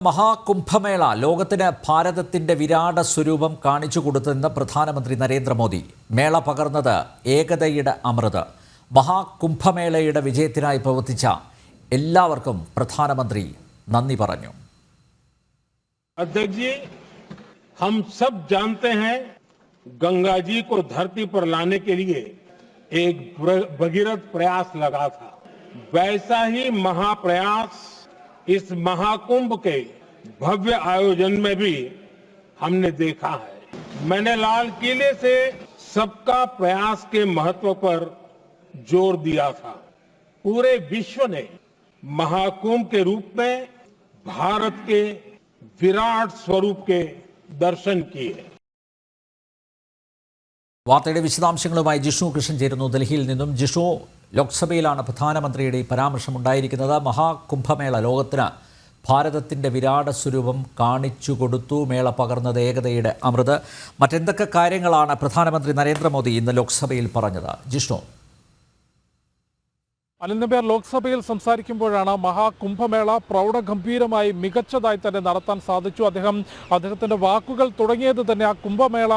മഹാകുംഭമേള ലോകത്തിന് ഭാരതത്തിന്റെ വിരാട സ്വരൂപം കാണിച്ചു കൊടുത്തെന്ന് പ്രധാനമന്ത്രി നരേന്ദ്രമോദി മേള പകർന്നത് ഏകതയുടെ അമൃത് മഹാകുംഭമേളയുടെ വിജയത്തിനായി പ്രവർത്തിച്ച എല്ലാവർക്കും പ്രധാനമന്ത്രി നന്ദി പറഞ്ഞു अध्यक्ष जी हम सब जानते हैं गंगा जी को धरती पर लाने के लिए एक ब्र- भगीरथ प्रयास लगा था वैसा ही महाप्रयास इस महाकुंभ के भव्य आयोजन में भी हमने देखा है मैंने लाल किले से सबका प्रयास के महत्व पर जोर दिया था पूरे विश्व ने महाकुंभ के रूप में भारत के विराट स्वरूप के दर्शन किए വാർത്തയുടെ വിശദാംശങ്ങളുമായി ജിഷു കൃഷ്ണൻ ചേരുന്നു ഡൽഹിയിൽ നിന്നും ജിഷു ലോക്സഭയിലാണ് പ്രധാനമന്ത്രിയുടെ ഈ പരാമർശമുണ്ടായിരിക്കുന്നത്. മഹാകുംഭമേള ലോകത്തിന് ഭാരതത്തിന്റെ വിരാട സ്വരൂപം കാണിച്ചു കൊടുത്തു. മേള പകർന്നത് ഏകതയുടെ അമൃത്. മറ്റെന്തൊക്കെ കാര്യങ്ങളാണ് പ്രധാനമന്ത്രി നരേന്ദ്രമോദി ഇന്ന് ലോക്സഭയിൽ പറഞ്ഞത്? ജിഷ്ണു. അനിൽ നമ്പ്യാർ ലോക്സഭയിൽ സംസാരിക്കുമ്പോഴാണ് മഹാകുംഭമേള പ്രൗഢഗംഭീരമായി മികച്ചതായി തന്നെ നടത്താൻ സാധിച്ചു. അദ്ദേഹം അദ്ദേഹത്തിന്റെ വാക്കുകൾ തുടങ്ങിയത് തന്നെ ആ കുംഭമേള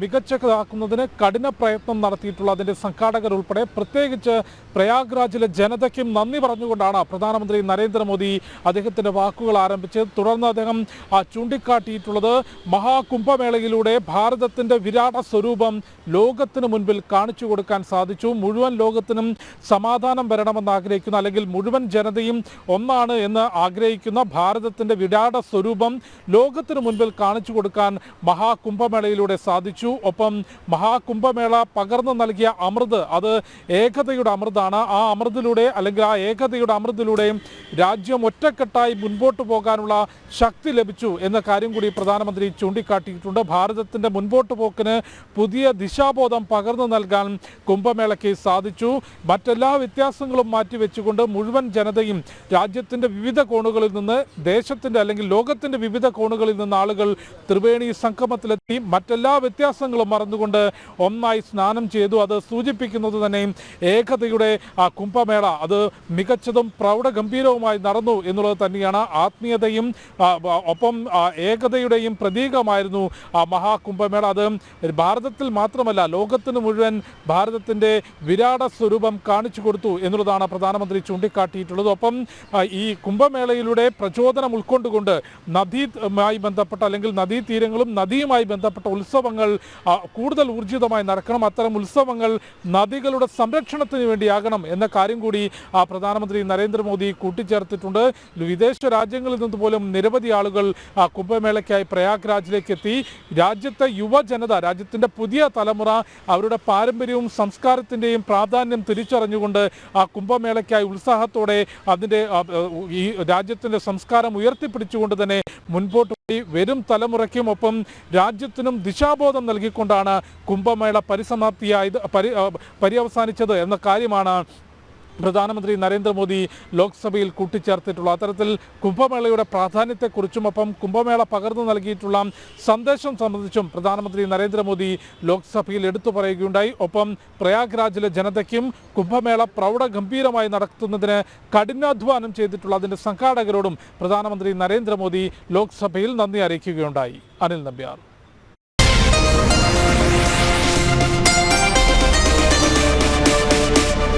മികച്ചതാക്കുന്നതിന് കഠിന പ്രയത്നം നടത്തിയിട്ടുള്ള അതിന്റെ സംഘാടകർ ഉൾപ്പെടെ പ്രത്യേകിച്ച് പ്രയാഗ്രാജിലെ ജനതയ്ക്കും നന്ദി പറഞ്ഞുകൊണ്ടാണ് പ്രധാനമന്ത്രി നരേന്ദ്രമോദി അദ്ദേഹത്തിന്റെ വാക്കുകൾ ആരംഭിച്ചത്. തുടർന്ന് അദ്ദേഹം ചൂണ്ടിക്കാട്ടിയിട്ടുള്ളത് മഹാകുംഭമേളയിലൂടെ ഭാരതത്തിന്റെ വിരാട സ്വരൂപം ലോകത്തിന് മുൻപിൽ കാണിച്ചു കൊടുക്കാൻ സാധിച്ചു. മുഴുവൻ ലോകത്തിനും സമാധാനം വരണമെന്ന് ആഗ്രഹിക്കുന്ന. അല്ലെങ്കിൽ മുഴുവൻ ജനതയും ഒന്നാണ് എന്ന് ആഗ്രഹിക്കുന്ന ഭാരതത്തിന്റെ വിരാട സ്വരൂപം ലോകത്തിന് മുൻപിൽ കാണിച്ചു കൊടുക്കാൻ മഹാകുംഭമേളയിലൂടെ സാധിച്ചു. ഒപ്പം മഹാകുംഭമേള പകർന്നു നൽകിയ അമൃത് അത് ഏകതയുടെ അമൃതാണ്. ആ അമൃതിലൂടെ അല്ലെങ്കിൽ ആ ഏകതയുടെ അമൃതിലൂടെ രാജ്യം ഒറ്റക്കെട്ടായി മുൻപോട്ട് പോകാനുള്ള ശക്തി ലഭിച്ചു എന്ന കാര്യം കൂടി പ്രധാനമന്ത്രി ചൂണ്ടിക്കാട്ടിയിട്ടുണ്ട്. ഭാരതത്തിന്റെ മുൻപോട്ട് പോക്കിന് പുതിയ ദിശാബോധം പകർന്നു നൽകാൻ കുംഭമേളയ്ക്ക് സാധിച്ചു. മറ്റെല്ലാ വ്യത്യാസങ്ങളും മാറ്റിവെച്ചുകൊണ്ട് മുഴുവൻ ജനതയും രാജ്യത്തിന്റെ വിവിധ കോണുകളിൽ നിന്ന് ദേശത്തിന്റെ അല്ലെങ്കിൽ ലോകത്തിന്റെ വിവിധ കോണുകളിൽ നിന്ന് ആളുകൾ ത്രിവേണി സംഗമത്തിലെത്തി. മറ്റെല്ലാ വ്യത്യാസങ്ങളും മറന്നുകൊണ്ട് ഒന്നായി സ്നാനം ചെയ്തു. അത് സൂചിപ്പിക്കുന്നത് തന്നെ ഏകതയുടെ ആ കുംഭമേള. അത് മികച്ചതും പ്രൗഢഗംഭീരവുമായി നടന്നു എന്നുള്ളത് തന്നെയാണ് ആത്മീയതയും ഒപ്പം ഏകതയുടെയും പ്രതീകമായിരുന്നു ആ മഹാകുംഭമേള. അത് ഭാരതത്തിൽ മാത്രമല്ല ലോകത്തിന് മുഴുവൻ ഭാരതത്തിന്റെ വിരാട സ്വരൂപം കാണിച്ചു കൊടുത്തു എന്നുള്ളതാണ് പ്രധാനമന്ത്രി ചൂണ്ടിക്കാട്ടിയിട്ടുള്ളത്. ഒപ്പം ഈ കുംഭമേളയിലൂടെ പ്രചോദനം ഉൾക്കൊണ്ടുകൊണ്ട് നദിയുമായി ബന്ധപ്പെട്ട അല്ലെങ്കിൽ നദീതീരങ്ങളും നദിയുമായി ബന്ധപ്പെട്ട ഉത്സവങ്ങൾ കൂടുതൽ ഊർജിതമായി നടക്കണം. അത്തരം ഉത്സവങ്ങൾ നദികളുടെ സംരക്ഷണത്തിന് വേണ്ടിയാകണം എന്ന കാര്യം കൂടി പ്രധാനമന്ത്രി നരേന്ദ്രമോദി കൂട്ടിച്ചേർത്തിട്ടുണ്ട്. വിദേശ രാജ്യങ്ങളിൽ നിന്ന് പോലും നിരവധി ആളുകൾ കുംഭമേളയ്ക്കായി പ്രയാഗ്രാജിലേക്ക് എത്തി. രാജ്യത്തെ യുവജനത രാജ്യത്തിന്റെ പുതിയ തലമുറ അവരുടെ പാരമ്പര്യവും സംസ്കാരത്തിന്റെയും പ്രാധാന്യം തിരിച്ചറിഞ്ഞുകൊണ്ട് കുംഭമേളയ്ക്കായി ഉത്സാഹത്തോടെ അതിന്റെ ഈ രാജ്യത്തിന്റെ സംസ്കാരം ഉയർത്തിപ്പിടിച്ചുകൊണ്ട് തന്നെ മുൻപോട്ട് പോയി വരും തലമുറയ്ക്കും ഒപ്പം രാജ്യത്തിനും ദിശാബോധം നൽകിക്കൊണ്ടാണ് കുംഭമേള പരിസമാപ്തിയായത് പരി ആ, പര്യവസാനിച്ചത് എന്ന കാര്യമാണ് പ്രധാനമന്ത്രി നരേന്ദ്രമോദി ലോക്സഭയിൽ കൂട്ടിച്ചേർത്തിട്ടുള്ള അത്തരത്തിൽ കുംഭമേളയുടെ പ്രാധാന്യത്തെക്കുറിച്ചും ഒപ്പം കുംഭമേള പകർന്നു നൽകിയിട്ടുള്ള സന്ദേശം സംബന്ധിച്ചും പ്രധാനമന്ത്രി നരേന്ദ്രമോദി ലോക്സഭയിൽ എടുത്തു പറയുകയുണ്ടായി. ഒപ്പം പ്രയാഗ്രാജിലെ ജനതയ്ക്കും കുംഭമേള പ്രൗഢഗംഭീരമായി നടത്തുന്നതിന് കഠിനാധ്വാനം ചെയ്തിട്ടുള്ള അതിന്റെ സംഘാടകരോടും പ്രധാനമന്ത്രി നരേന്ദ്രമോദി ലോക്സഭയിൽ നന്ദി അറിയിക്കുകയുണ്ടായി. അനിൽ നമ്പ്യാർ.